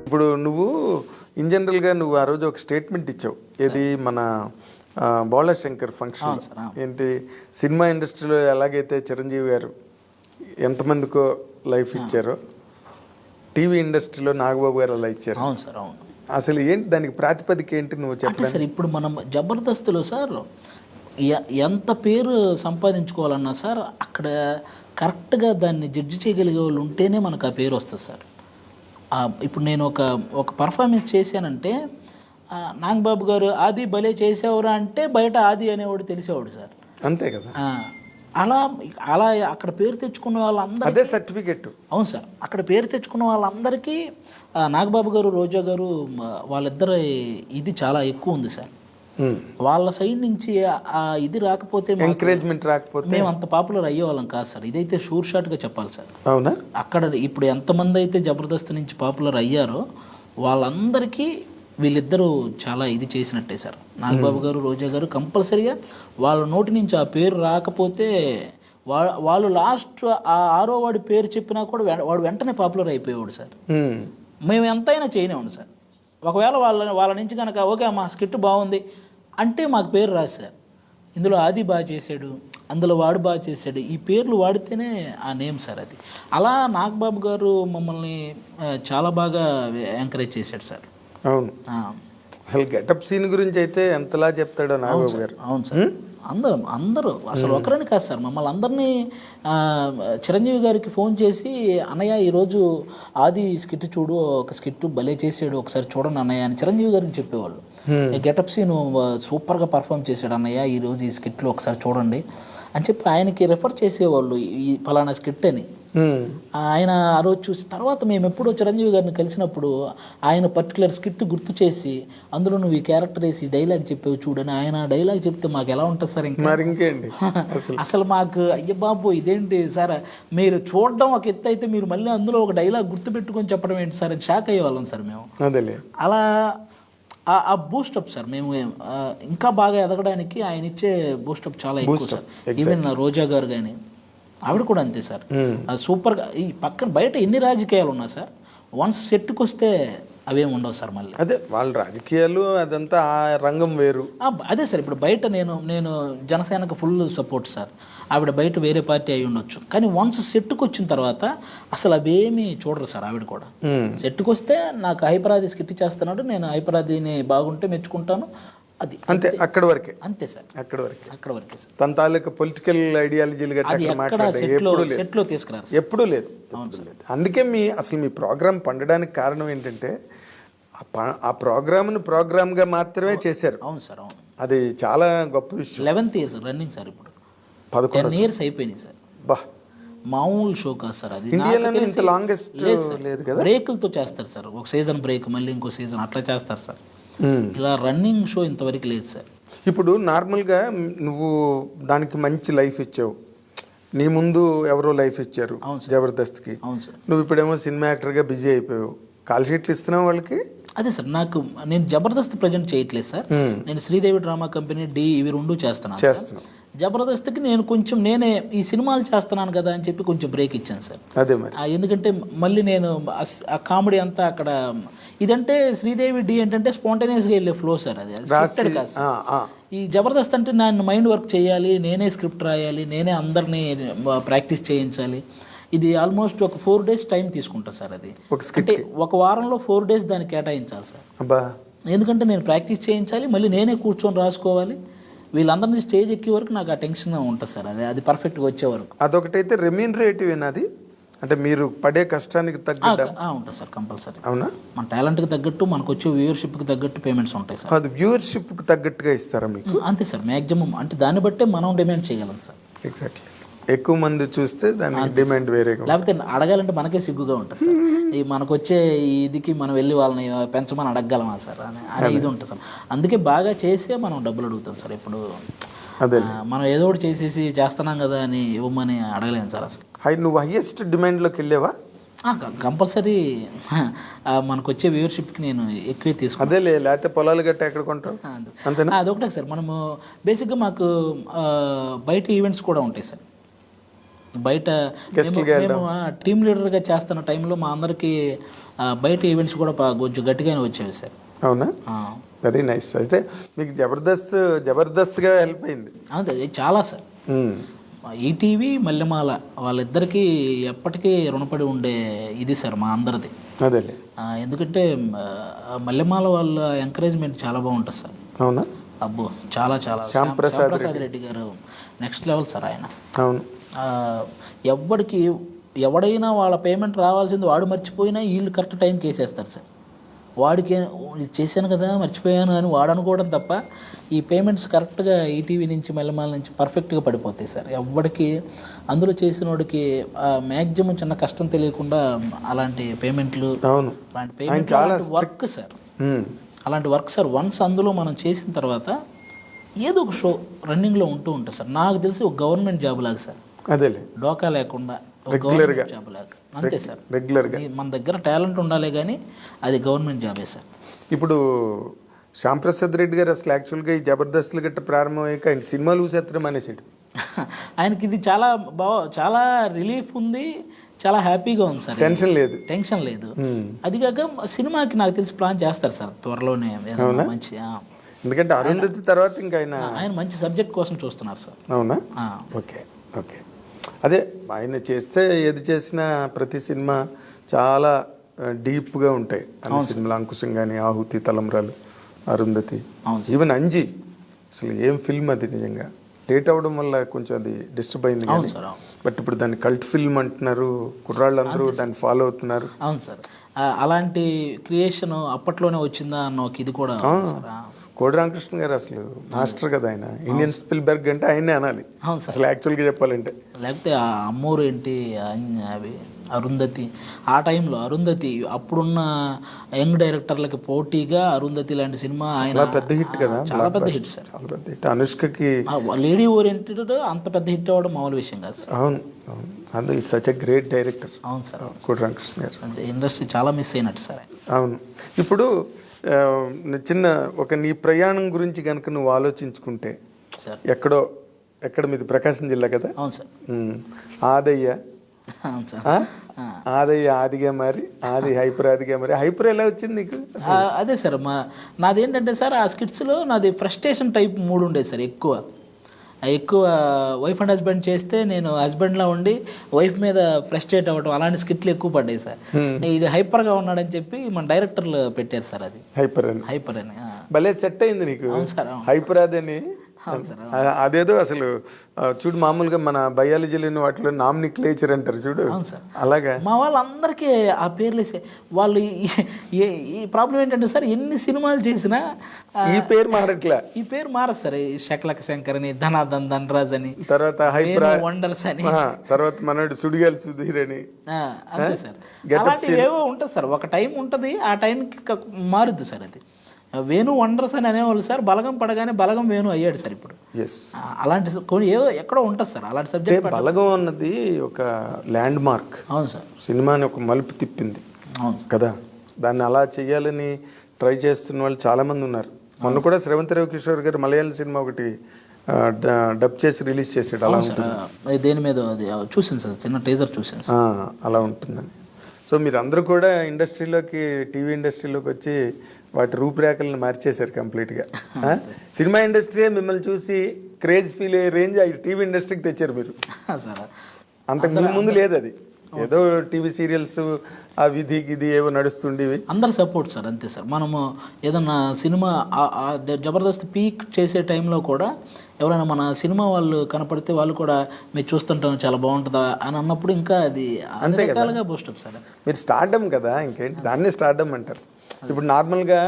ఇప్పుడు నువ్వు ఇన్ జనరల్గా నువ్వు ఆ రోజు ఒక స్టేట్మెంట్ ఇచ్చావు. ఏది? మన ఆ, బోళా శంకర్ ఫంక్షన్. ఏంటి? సినిమా ఇండస్ట్రీలో ఎలాగైతే చిరంజీవి గారు ఎంతమందికో లైఫ్ ఇచ్చారో టీవీ ఇండస్ట్రీలో నాగబాబు గారు అలా ఇచ్చారు. అవును సార్ అవును. అసలు ఏంటి దానికి ప్రాతిపదిక ఏంటి నువ్వు అంటే చెప్పలేదు సార్ ఇప్పుడు మనం జబర్దస్త్లో సార్ ఎంత పేరు సంపాదించుకోవాలన్నా సార్ అక్కడ కరెక్ట్గా దాన్ని జడ్జి చేయగలిగే వాళ్ళు ఉంటేనే మనకు ఆ పేరు వస్తుంది సార్. ఇప్పుడు నేను ఒక ఒక పర్ఫార్మెన్స్ చేశానంటే నాగబాబు గారు ఆది భలే చేసేవారా అంటే బయట ఆది అనేవాడు తెలిసేవాడు సార్. అంతే కదా. అలా అలా అక్కడ పేరు తెచ్చుకున్న వాళ్ళందరూ అదే సర్టిఫికెట్ అవును సార్. అక్కడ పేరు తెచ్చుకున్న వాళ్ళందరికీ నాగబాబు గారు రోజా గారు వాళ్ళిద్దరి ఇది చాలా ఎక్కువ ఉంది సార్. వాళ్ళ సైడ్ నుంచి ఆ- ఇది రాకపోతే ఎంకరేజ్మెంట్ రాకపోతే? మేము అంత పాపులర్ అయ్యేవాళ్ళం కాదు సార్. ఇదైతే షూర్ షాట్గా చెప్పాలి సార్. అవునా? అక్కడ ఇప్పుడు ఎంతమంది అయితే జబర్దస్త్ నుంచి పాపులర్ అయ్యారో వాళ్ళందరికీ వీళ్ళిద్దరూ చాలా ఇది చేసినట్టే సార్. నాగబాబు గారు రోజా గారు కంపల్సరీగా వాళ్ళ నోటి నుంచి ఆ పేరు రాకపోతే వా వాళ్ళు లాస్ట్ ఆ ఆరో వాడి పేరు చెప్పినా కూడా వాడు వెంటనే పాపులర్ అయిపోయేవాడు సార్. ఉమ్. మేము ఎంతైనా చేయనివ్వండి సార్. ఒకవేళ వాళ్ళ వాళ్ళ నుంచి కనుక ఓకే అమ్మా స్కిట్ బాగుంది అంటే మాకు పేరు రాదు సార్ ఇందులో ఆది బాగా చేశాడు అందులో వాడు బాగా చేశాడు. ఈ పేర్లు వాడితేనే ఆ నేమ్ సార్ అది. అలా నాగబాబు గారు మమ్మల్ని చాలా బాగా ఎంకరేజ్ చేశాడు సార్. అవును. అసలు గెటప్ సీన్ గురించి అయితే ఎంతలా చెప్తాడో నాగబాబు గారు. అవును సార్. అందరూ అందరూ. అసలు ఒకరని కాదు సార్ మమ్మల్ని అందరినీ ఆ, చిరంజీవి గారికి ఫోన్ చేసి అన్నయ్య ఈరోజు ఆది స్కిట్ చూడు ఒక స్కిట్ భలే చేసాడు ఒకసారి చూడండి అన్నయ్య అని చిరంజీవి గారికి చెప్పేవాళ్ళు. గెటప్ సీన్ సూపర్గా పర్ఫామ్ చేశాడు అన్నయ్య ఈరోజు ఈ స్కిట్లో ఒకసారి చూడండి అని చెప్పి ఆయనకి రెఫర్ చేసేవాళ్ళు ఈ పలానా స్కిట్ అని. ఆయన ఆ రోజు చూసి తర్వాత మేము ఎప్పుడో చిరంజీవి గారిని కలిసినప్పుడు ఆయన పర్టికులర్ స్కిట్ గుర్తు చేసి అందులో నువ్వు ఈ క్యారెక్టర్ వేసి డైలాగ్ చెప్పావు చూడని ఆయన డైలాగ్ చెప్తే మాకు ఎలా ఉంటుంది సార్ ఇంకా? మరి ఇంకేంటి? అసలు మాకు అయ్య బాబు ఇదేంటి సార్? మీరు చూడడం ఒక ఎత్తు అయితే మీరు మళ్ళీ అందులో ఒక డైలాగ్ గుర్తు పెట్టుకొని చెప్పడం ఏంటి సార్ అని షాక్ అయ్యేవాళ్ళం సార్ మేము. అలా ఆ- బూస్టప్ సార్ మేము ఇంకా బాగా ఎదగడానికి ఆయన ఇచ్చే బూస్టప్ చాలా ఎక్కువ సార్. ఈవెన్ రోజా గారు కానీ ఆవిడ కూడా అంతే సార్. సూపర్గా ఈ పక్కన బయట ఎన్ని రాజకీయాలు ఉన్నా సార్ వన్స్ సెట్కి వస్తే అవేం ఉండవు సార్ మళ్ళీ. అదే వాళ్ళ రాజకీయాలు అదంతా ఆ రంగం వేరు. అదే సార్ ఇప్పుడు బయట నేను నేను జనసేనకు ఫుల్ సపోర్ట్ సార్. ఆవిడ బయట వేరే పార్టీ అయి ఉండొచ్చు. కానీ వన్స్ సెట్కి వచ్చిన తర్వాత అసలు అవేమీ చూడరు సార్ ఆవిడ కూడా. సెట్కి వస్తే నాకు హైపరాది స్కిట్ చేస్తున్నాడు నేను హైపరాదిని బాగుంటే మెచ్చుకుంటాను అది. అంతే అక్కడి వరకే. అంతే సార్. అక్కడి వరకే. అక్కడ వరకే సార్. తన తాలూకా పొలిటికల్ ఐడియాలజీలు అది ఎక్కడ సెట్లో తీసుకురారు సార్. ఎప్పుడూ లేదు. లేదు. అందుకే మీ అసలు మీ ప్రోగ్రామ్ పండడానికి కారణం ఏంటంటే ఆ ప్రోగ్రామ్ని ప్రోగ్రామ్గా మాత్రమే చేశారు. అవును సార్ అవును. అది చాలా గొప్ప విషయం. లెవెన్త్ ఇయర్స్ రన్నింగ్ సార్ ఇప్పుడు. పదకొండు ఇయర్స్ అయిపోయినాయి సార్. బా. మామూలు షో కాదు సార్ అది. ఇంత లాంగెస్ట్ లేదు కదా? బ్రేకులతో చేస్తారు సార్. ఒక సీజన్ బ్రేక్ మళ్ళీ ఇంకో సీజన్ అట్లా చేస్తారు సార్. ఇలా రన్నింగ్ షో ఇంతవరకు లేదు సార్. ఇప్పుడు నార్మల్గా నువ్వు దానికి మంచి లైఫ్ ఇచ్చావు. నీ ముందు ఎవరో లైఫ్ ఇచ్చారు జబర్దస్త్కి. అవును సార్. నువ్వు ఇప్పుడేమో సినిమా యాక్టర్గా బిజీ అయిపోయావు. కాల్ షీట్లు ఇస్తున్నావు వాళ్ళకి? అదే సార్ నాకు నేను జబర్దస్త్ ప్రజెంట్ చేయట్లేదు సార్. Hmm. నేను శ్రీదేవి డ్రామా కంపెనీ డి ఇవి రెండు చేస్తున్నాను సార్. జబర్దస్త్కి నేను కొంచెం నేనే ఈ సినిమాలు చేస్తున్నాను కదా అని చెప్పి కొంచెం బ్రేక్ ఇచ్చాను సార్. అదే మరి. ఎందుకంటే మళ్ళీ నేను ఆ కామెడీ అంతా అక్కడ ఇదంటే శ్రీదేవి డి ఏంటంటే స్పాంటేనియస్గా వెళ్ళే ఫ్లో సార్ అది. scripted కాదు. ఈ జబర్దస్త్ అంటే నేను మైండ్ వర్క్ చేయాలి నేనే స్క్రిప్ట్ రాయాలి నేనే అందరినీ ప్రాక్టీస్ చేయించాలి. ఇది ఆల్మోస్ట్ ఒక ఫోర్ డేస్ టైం తీసుకుంటా సార్ అది. అంటే ఒక వారంలో ఫోర్ డేస్ దాన్ని కేటాయించాలి సార్. ఎందుకంటే నేను ప్రాక్టీస్ చేయించాలి మళ్ళీ నేనే కూర్చొని రాసుకోవాలి. వీళ్ళందరినీ స్టేజ్ ఎక్కే వరకు నాకు ఆ టెన్షన్ ఉంటుంది సార్. అది అది పర్ఫెక్ట్గా వచ్చే వరకు. అదొకటైతే రెమ్యూనరేటివ్ అది? అంటే మీరు పడే కష్టానికి తగ్గ ఆ, ఉంటుంది సార్ కంపల్సరీ అవునా? మన టాలెంట్కి తగ్గట్టు మనకు వచ్చే వ్యూవర్షిప్కి తగ్గట్టు పేమెంట్స్ ఉంటాయి సార్. అది వ్యూవర్షిప్కి తగ్గట్టుగా ఇస్తారా మీకు? అంతే సార్ మ్యాక్సిమం అంటే దాన్ని బట్టే మనం డిమాండ్ చేయగలం సార్. ఎగ్జాక్ట్లీ ఎక్కువ మంది చూస్తే దానికి డిమాండ్ ఉంటుంది. లేకపోతే అడగాలంటే మనకే సిగ్గుగా ఉంటుంది సార్. ఈ మనకు వచ్చే ఇదికి మనం వెళ్ళి వాళ్ళని పెంచమని అడగగలమా సార్ అని అని ఇది ఉంటుంది సార్. అందుకే బాగా చేసే మనం డబ్బులు అడుగుతాం సార్. ఇప్పుడు అదే. మనం ఏదో ఒకటి చేసేసి చేస్తున్నాం కదా అని ఇవ్వమని అడగలేము సార్ అసలు. హై నువ్వు హైయెస్ట్ డిమాండ్లోకి వెళ్ళావా? కంపల్సరీ మనకు వచ్చే వ్యూవర్షిప్కి నేను ఎక్కువే తీసుకుంటాను. అదేలే లేకపోతే పొలాలు గట్ట ఎక్కడ కొంటావు? అంతేనా? అదొకటే సార్. మనము బేసిక్గా మాకు బయట ఈవెంట్స్ కూడా ఉంటాయి సార్. బయట టీమ్ లీడర్గా చేస్తున్న టైంలో మా అందరికి బయట ఈవెంట్స్ కూడా కొంచెం గట్టిగానే వచ్చేవి సార్. అవునా? వెరీ నైస్ అయితే మీకు జబర్దస్త్ జబర్దస్త్గా హెల్ప్ అయింది. అదే చాలా సార్. ఉమ్. ఈటీవీ మల్లెమాల వాళ్ళిద్దరికీ ఎప్పటికీ రుణపడి ఉండే ఇది సార్ మా అందరిది. అదేలే. ఆ, ఎందుకంటే మల్లెమాల వాళ్ళ ఎంకరేజ్మెంట్ చాలా బాగుంటుంది సార్. అవునా? అబ్బో చాలా చాలా. శ్యామ్ ప్రసాద్ రెడ్డి. గారు నెక్స్ట్ లెవెల్ సార్ ఆయన. అవును. ఆ, ఎవ్వడికి ఎవడైనా వాళ్ళ పేమెంట్ రావాల్సింది వాడు మర్చిపోయినా వీళ్ళు కరెక్ట్ టైంకి వేసేస్తారు సార్. వాడికి ఇది చేశాను కదా మర్చిపోయాను అని వాడు అనుకోవడం తప్ప ఈ పేమెంట్స్ కరెక్ట్గా ఈటీవీ నుంచి మెల్లమాల నుంచి పర్ఫెక్ట్గా పడిపోతాయి సార్. ఎవ్వడికి అందులో చేసిన వాడికి మ్యాక్సిమం చిన్న కష్టం తెలియకుండా అలాంటి పేమెంట్లు అవును. అలాంటి పేమెంట్ వర్క్ సార్. అలాంటి వర్క్ సార్. వన్స్ అందులో మనం చేసిన తర్వాత ఏదో ఒక షో రన్నింగ్లో ఉంటూ ఉంటుంది సార్. నాకు తెలిసి ఒక గవర్నమెంట్ జాబ్ లాగా సార్. అదేలే. డోకా లేకుండా గవర్నమెంట్ జాబ్ లాగా అంతే సార్. రెగ్యులర్గా మన దగ్గర టాలెంట్ ఉండాలి కానీ అది గవర్నమెంట్ జాబే సార్. ఇప్పుడు శ్యామ్ ప్రసాద్ రెడ్డి గారు అసలు యాక్చువల్గా ఈ జబర్దస్త్లు గట్ట ప్రారంభమయ్యాక ఆయన సినిమాలు చూసేత్తడం మానేసాడు. ఆయనకి ఇది చాలా బాగా చాలా రిలీఫ్ ఉంది చాలా హ్యాపీగా ఉంది సార్. టెన్షన్ లేదు. టెన్షన్ లేదు. ఉమ్. అది కాక సినిమాకి నాకు తెలిసి ప్లాన్ చేస్తారు సార్ త్వరలోనే మంచి. ఎందుకంటే అరుంధతి తర్వాత ఇంకా ఆయన ఆయన మంచి సబ్జెక్ట్ కోసం చూస్తున్నారు సార్. అవునా. Okay okay. అదే ఆయన చేస్తే ఏది చేసినా ప్రతి సినిమా చాలా డీప్గా ఉంటాయి. అన్ని సినిమాలు అంకుశం కానీ ఆహుతి తలంబ్రాలు అరుంధతి ఈవెన్ అంజి. అసలు ఏం ఫిల్మ్ అది నిజంగా. లేట్ అవ్వడం వల్ల కొంచెం అది డిస్టర్బ్ అయింది కానీ. బట్ ఇప్పుడు దాన్ని కల్ట్ ఫిల్మ్ అంటున్నారు కుర్రాళ్ళందరూ దాన్ని ఫాలో అవుతున్నారు. అవును సార్ అలాంటి క్రియేషన్ అప్పట్లోనే వచ్చిందా? అన్న ఒక ఇది కూడా. కోడి రామకృష్ణ గారు అసలు మాస్టర్ కదా ఆయన. ఇండియన్ స్పిల్బర్గ్ అంటే ఆయనే అనాలి. అసలు యాక్చువల్గా చెప్పాలంటే. లేకపోతే ఆ అమ్మోరు ఏంటి అవి అరుంధతి. ఆ టైంలో అరుంధతి అప్పుడున్న యంగ్ డైరెక్టర్లకి పోటీగా అరుంధతి లాంటి సినిమా ఆయన పెద్ద హిట్ కదా. చాలా పెద్ద హిట్ సార్. చాలా పెద్ద హిట్. అనుష్కకి లేడీ ఓరియంటెడ్ అంత పెద్ద హిట్ అవ్వడం మామూలు విషయం కాదు సార్. అవును అందు ఈ సచ్ ఎ గ్రేట్ డైరెక్టర్ అవును సార్ కోటి రామకృష్ణ గారు. ఇండస్ట్రీ చాలా మిస్ అయినట్టు సార్. అవును. ఇప్పుడు చిన్న ఒక నీ ప్రయాణం గురించి కనుక నువ్వు ఆలోచించుకుంటే సార్. ఎక్కడో ఎక్కడ మీది? ప్రకాశం జిల్లా కదా? అవును సార్. ఉమ్. ఆదయ్య? ఆదయ్య ఆదిగా మరి ఆది హైపర్ ఆదిగా మరి హైపర్ ఎలా వచ్చింది నీకు? అదే సార్ మా నాది ఏంటంటే సార్ ఆ స్కిట్స్లో నాది ఫ్రస్ట్రేషన్ టైప్ మూడు ఉండేది సార్ ఎక్కువ. ఎక్కువ వైఫ్ అండ్ హస్బెండ్ చేస్తే నేను హస్బెండ్లా ఉండి వైఫ్ మీద ఫ్రస్ట్రేట్ అవ్వడం అలాంటి స్కిట్లు ఎక్కువ పడ్డాయి సార్. ఇది హైపర్గా ఉన్నాడని చెప్పి మన డైరెక్టర్లు పెట్టారు సార్ అది. హైపర్ అని. హైపర్ అని. భలే సెట్ అయింది నీకు. హైపర్ అదని? అదేదో అసలు చూడు మామూలుగా మన బయాలజీలోని వాటిలో నామినిక్లేచర్ అంటారు చూడు. అలాగా? మా వాళ్ళందరికీ ఆ పేర్లు వేసే వాళ్ళు ఈ- ప్రాబ్లం ఏంటంటే సార్ ఎన్ని సినిమాలు చేసినా ఈ పేరు మారట్లే. ఈ పేరు మారదు సార్. శకలక శంకర్ అని ధనాదన్ ధనరాజ్ అని తర్వాత వండర్స్ అని. తర్వాత మనోడు సుడిగాలి సుధీర్ అని. అంతే సార్. అలాంటివి ఏవో ఉంటుంది సార్. ఒక టైం ఉంటుంది ఆ టైంకి మారుద్ది సార్ అది. వేణు వండర్స్ అని అనేవాళ్ళు సార్ బలగం పడగానే బలగం వేణు అయ్యాడు సార్ ఇప్పుడు. అలాంటి కొన్ని ఏవో ఎక్కడో ఉంటుంది సార్ అలాంటి సబ్జెక్ట్ బలగం అన్నది ఒక ల్యాండ్ మార్క్ అవును సార్. సినిమాని ఒక మలుపు తిప్పింది. అవును కదా? దాన్ని అలా చేయాలని ట్రై చేస్తున్న వాళ్ళు చాలా మంది ఉన్నారు. మొన్న కూడా శ్రవంత్ రవి కిషోర్ గారు మలయాళం సినిమా ఒకటి డబ్ చేసి రిలీజ్ చేసాడు అలా ఆ, దేని మీద చూసాను సార్ చిన్న టీజర్ చూసాను అలా ఉంటుందని. సో మీరు అందరూ కూడా ఇండస్ట్రీలోకి టీవీ ఇండస్ట్రీలోకి వచ్చి వాటి రూపురేఖలను మార్చేశారు కంప్లీట్గా? సినిమా ఇండస్ట్రీ మిమ్మల్ని చూసి క్రేజ్ ఫీల్ అయ్యే రేంజ్ టీవీ ఇండస్ట్రీకి తెచ్చారు మీరు. సార్. అంతకు ముందు లేదు అది. ఏదో టీవీ సీరియల్స్ ఆ విధి గిది ఏవో నడుస్తుండేవి. అందరు సపోర్ట్ సార్ అంతే సార్. మనము ఏదన్నా సినిమా జబర్దస్త్ పీక్ చేసే టైంలో కూడా ఎవరైనా మన సినిమా వాళ్ళు కనపడితే వాళ్ళు కూడా మీరు చూస్తుంటాం చాలా బాగుంటుందా అని అన్నప్పుడు ఇంకా అది అన్ని రకాలుగా బూస్టప్ సార్. మీరు స్టార్డమ్ కదా ఇంకేంటి? దాన్నే స్టార్డమ్ అంటారు. ఇప్పుడు నార్మల్గా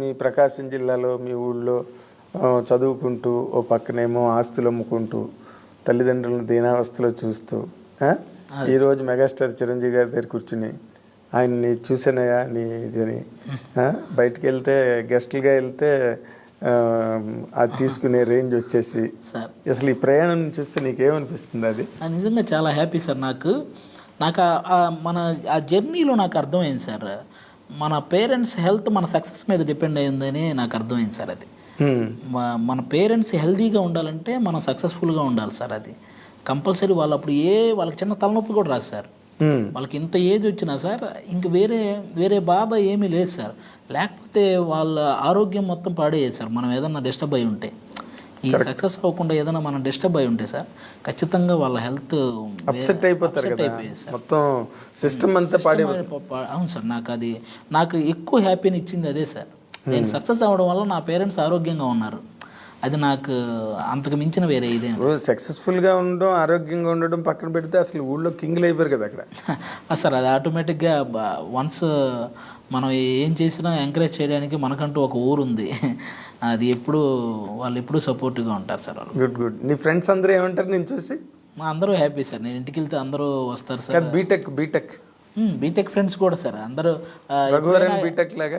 మీ ప్రకాశం జిల్లాలో మీ ఊళ్ళో చదువుకుంటూ ఓ పక్కనేమో ఆస్తులు అమ్ముకుంటూ తల్లిదండ్రులను దీనావస్థలో చూస్తూ? ఈరోజు మెగాస్టార్ చిరంజీవి గారి దగ్గర కూర్చుని ఆయన్ని చూసానయా నీ ఇది అని ఆ? బయటికి వెళ్తే గెస్ట్లుగా వెళ్తే అది తీసుకునే రేంజ్ వచ్చేసి సార్. అసలు ఈ ప్రయాణం చూస్తే నీకేమనిపిస్తుంది అది? నిజంగా చాలా హ్యాపీ సార్ నాకు. నాకు మన ఆ జర్నీలో నాకు అర్థమైంది సార్. మన పేరెంట్స్ హెల్త్ మన సక్సెస్ మీద డిపెండ్ అయ్యిందని నాకు అర్థమైంది సార్ అది. మన పేరెంట్స్ హెల్తీగా ఉండాలంటే మనం సక్సెస్ఫుల్గా ఉండాలి సార్ అది. కంపల్సరీ వాళ్ళు అప్పుడు ఏ వాళ్ళకి చిన్న తలనొప్పి కూడా రాదు సార్. వాళ్ళకి ఇంత ఏజ్ వచ్చినా సార్ ఇంక వేరే వేరే బాధ ఏమీ లేదు సార్. లేకపోతే వాళ్ళ ఆరోగ్యం మొత్తం పాడేది సార్ మనం ఏదన్నా డిస్టర్బ్ అయి ఉంటే. ఈ సక్సెస్ అవ్వకుండా ఏదైనా మనం డిస్టర్బ్ అయి ఉంటే సార్ ఖచ్చితంగా వాళ్ళ హెల్త్ అప్సెట్ అయిపోతారు కదా. మొత్తం సిస్టమ్ అంతా పాడి అవును సార్ నాకు అది నాకు ఎక్కువ హ్యాపీని ఇచ్చింది అదే సార్. నేను సక్సెస్ అవ్వడం వల్ల నా పేరెంట్స్ ఆరోగ్యంగా ఉన్నారు. అది నాకు అంతకు మించిన వేరే ఇదేం. సక్సెస్ఫుల్గా ఉండడం ఆరోగ్యంగా ఉండడం పక్కన పెడితే అసలు ఊళ్ళో కింగ్లు అయిపోయారు కదా అక్కడ. సార్ అది ఆటోమేటిక్గా వన్స్ మనం ఏం చేసినా ఎంకరేజ్ చేయడానికి మనకంటూ ఒక ఊరు ఉంది. అది ఎప్పుడు వాళ్ళు ఎప్పుడు సపోర్టివ్గా ఉంటారు సార్ వాళ్ళు. గుడ్ గుడ్ నీ ఫ్రెండ్స్ అందరూ ఏమంటారు నేను చూసి? మా అందరూ హ్యాపీ సార్. నేను ఇంటికి వెళ్తే అందరూ వస్తారు sir. BTech BTech BTech friends కూడా సార్. అందరూ బీటెక్ లాగా?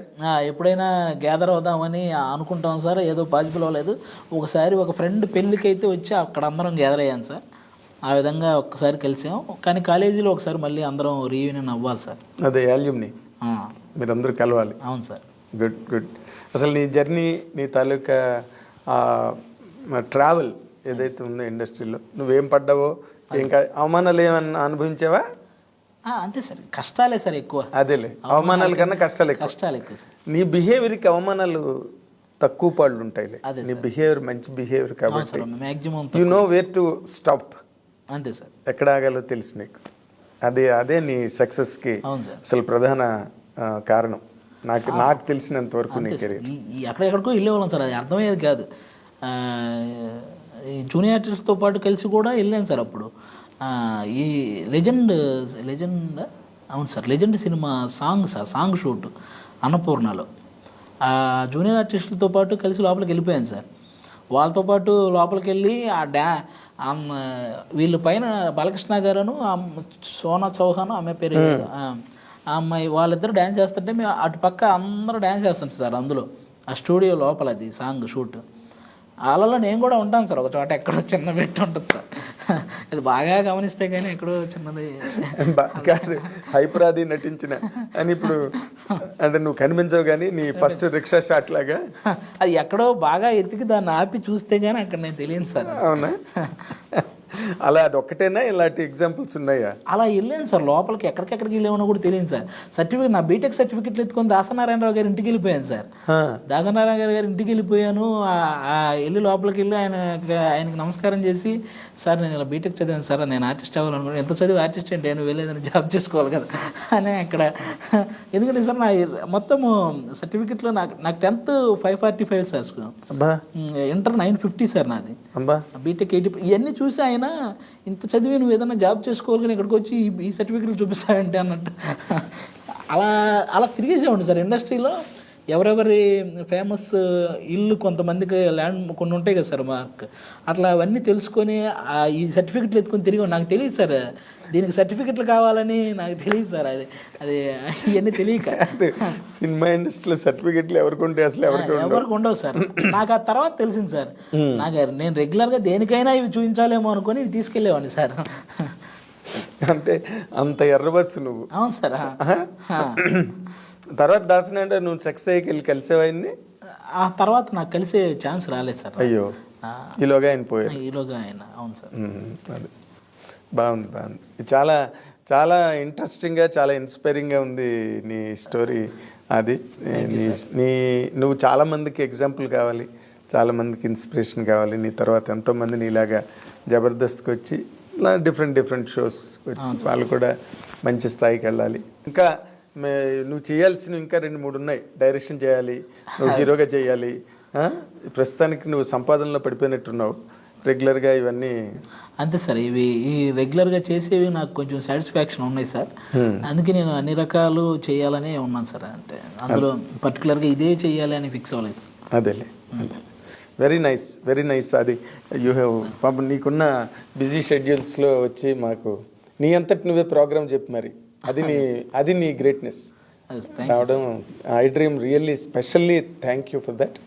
ఎప్పుడైనా గ్యాదర్ అవుదామని అనుకుంటాం సార్. ఏదో పాసిబుల్ అవ్వలేదు. ఒకసారి ఒక ఫ్రెండ్ పెళ్ళికి అయితే వచ్చి అక్కడ అందరం గ్యాదర్ అయ్యాను సార్. ఆ విధంగా ఒక్కసారి కలిసాం. కానీ కాలేజీలో ఒకసారి మళ్ళీ అందరం రీయూనియన్ అవ్వాలి సార్. అదే యాల్యూమ్ని మీరందరూ కలవాలి. అవును సార్. Good good. అసలు నీ జర్నీ నీ తాలూకా ట్రావెల్ ఏదైతే ఉందో ఇండస్ట్రీలో నువ్వేం పడ్డావో ఇంకా అవమానాలు ఏమన్నా అనుభవించావా? అంతే సార్. కష్టాలే సార్ ఎక్కువ. అదేలే. అవమానాల కన్నా కష్టాలు కష్టాలు ఎక్కువ సార్. నీ బిహేవియర్కి అవమానాలు తక్కువ పాళ్ళు ఉంటాయిలే. నీ బిహేవియర్ మంచి బిహేవియర్ కాబట్టి sir maximum you know where to stop. అంతే సార్. ఎక్కడ ఆగాలో తెలుసు నీకు. అదే అదే నీ సక్సెస్కి అసలు ప్రధాన కారణం. నాకు నాకు తెలిసినంత వరకు నీ కెరీర్. ఎక్కడెక్కడికో వెళ్ళేవాళ్ళం సార్. అది అర్థమయ్యేది కాదు. జూనియర్ ఆర్టిస్ట్తో పాటు కలిసి కూడా వెళ్ళాను సార్ అప్పుడు. ఈ లెజెండ్ లెజెండ్ అవును sir legend cinema song sir song shoot అన్నపూర్ణలో. ఆ జూనియర్ ఆర్టిస్టులతో పాటు కలిసి లోపలికి వెళ్ళిపోయాను సార్. వాళ్ళతో పాటు లోపలికి వెళ్ళి ఆ డ్యా వీళ్ళ పైన బాలకృష్ణ గారును ఆ సోనా చౌహాన్ ఆమె పేరు ఆ అమ్మాయి వాళ్ళిద్దరు డ్యాన్స్ చేస్తుంటే మేము అటు పక్క అందరూ డ్యాన్స్ చేస్తుంటారు సార్ అందులో ఆ స్టూడియో లోపల అది సాంగ్ షూట్. వాళ్ళలో నేను కూడా ఉంటాను సార్ ఒక చోట ఎక్కడో చిన్న పెట్టి ఉంటుంది సార్. ఇది బాగా గమనిస్తే కానీ ఎక్కడో చిన్నది కాదు హైపరాది నటించిన. అని ఇప్పుడు అంటే నువ్వు కనిపించవు కానీ నీ ఫస్ట్ రిక్షా షాట్ లాగా. అది ఎక్కడో బాగా ఎతికి దాన్ని ఆపి చూస్తే కానీ అక్కడ నేను తెలియను సార్. అవునా? అలా అది ఒక్కటేనా? ఇలాంటి ఎగ్జాంపుల్స్ ఉన్నాయా? అలా వెళ్ళాను సార్. లోపలికి ఎక్కడికెక్కడికి వెళ్ళామో కూడా తెలియదు సార్. సర్టిఫికేట్ నా బీటెక్ సర్టిఫికెట్లు ఎత్తుకొని దాసనారాయణరావు గారి ఇంటికి వెళ్ళిపోయాను సార్. దాసనారాయణ గారి గారి ఇంటికి వెళ్ళిపోయాను. వెళ్ళి లోపలికి వెళ్ళి ఆయన ఆయనకి నమస్కారం చేసి సార్ నేను ఇలా బీటెక్ చదివాను సార్. నేను ఆర్టిస్ట్ అవ్వాలనుకున్నాను ఎంత చదివి ఆర్టిస్ట్ అంటే నేను వెళ్ళేదని జాబ్ చేసుకోవాలి కదా. అని అక్కడ ఎందుకంటే సార్ నా మొత్తము సర్టిఫికెట్లో నాకు నాకు tenth five forty five sir. అబ్బా. ఇంటర్ నైన్ ఫిఫ్టీ సార్ నాది. అబ్బా. బీటెక్ ఎయిటీ ఇవన్నీ చూసి ఆయన ఇంత చదివి నువ్వు ఏదైనా జాబ్ చేసుకోవాలి కానీ ఇక్కడికి వచ్చి ఈ- సర్టిఫికెట్లు చూపిస్తాయంటే అన్నట్టు. అలా అలా తిరిగేసేవాడు సార్ ఇండస్ట్రీలో ఎవరెవరి ఫేమస్ ఇల్లు కొంతమందికి ల్యాండ్ కొన్ని ఉంటాయి కదా సార్ మాకు. అట్లా అవన్నీ తెలుసుకొని ఈ సర్టిఫికెట్లు ఎత్తుకొని తిరిగి నాకు తెలియదు సార్. దీనికి సర్టిఫికెట్లు కావాలని నాకు తెలియదు సార్. అది అది ఇవన్నీ తెలియక. సినిమా ఇండస్ట్రీలో సర్టిఫికెట్లు ఎవరికి ఉంటాయి? అసలు ఎవరికి ఉండవు. ఎవరికి ఉండవు సార్. నాకు ఆ తర్వాత తెలిసింది సార్. నాకు నేను రెగ్యులర్గా దేనికైనా ఇవి చూపించాలేమో అనుకొని ఇవి తీసుకెళ్ళేవాడిని సార్. అంటే అంత ఎర్ర బస్సు నువ్వు. అవును సార్. తర్వాత దాసిన అంటే నువ్వు సెక్స్ అయ్యి వెళ్ళి కలిసేవాడిని ఆ తర్వాత నాకు కలిసే ఛాన్స్ రాలేదు సార్. అయ్యో. ఈలోగా ఆయన పోయారు ఈలోగా ఆయన అవును సార్. అది. బాగుంది బాగుంది. చాలా చాలా ఇంట్రెస్టింగ్గా చాలా ఇన్స్పైరింగ్గా ఉంది నీ స్టోరీ అది. నీ నీ నువ్వు చాలా మందికి ఎగ్జాంపుల్ కావాలి. చాలా మందికి ఇన్స్పిరేషన్ కావాలి. నీ తర్వాత ఎంతోమంది నీలాగా జబర్దస్త్కి వచ్చి ఇలా డిఫరెంట్ డిఫరెంట్ షోస్ వచ్చి వాళ్ళు కూడా మంచి స్థాయికి వెళ్ళాలి. ఇంకా నువ్వు చేయాల్సినవి ఇంకా రెండు మూడు ఉన్నాయి. డైరెక్షన్ చేయాలి నువ్వు హీరోగా చేయాలి? ప్రస్తుతానికి నువ్వు సంపాదనలో పడిపోయినట్టున్నావు. రెగ్యులర్గా ఇవన్నీ అంతే సార్ ఇవి ఈ రెగ్యులర్గా చేసేవి నాకు కొంచెం సాటిస్ఫాక్షన్ ఉన్నాయి సార్. అందుకే నేను అన్ని రకాలు చేయాలనే ఉన్నాను సార్ అంతే. అందులో పర్టికులర్గా ఇదే చేయాలి అని ఫిక్స్ అవ్వలేదు సార్. అదేలే వెరీ నైస్ వెరీ నైస్ అది. యూ హ్యావ్ పాపం నీకున్న బిజీ షెడ్యూల్స్లో వచ్చి మాకు నీ అంతటి నువ్వే ప్రోగ్రామ్ చెప్పు మరి. అది నీ అది నీ గ్రేట్నెస్ రావడం I dream really specially thank you for that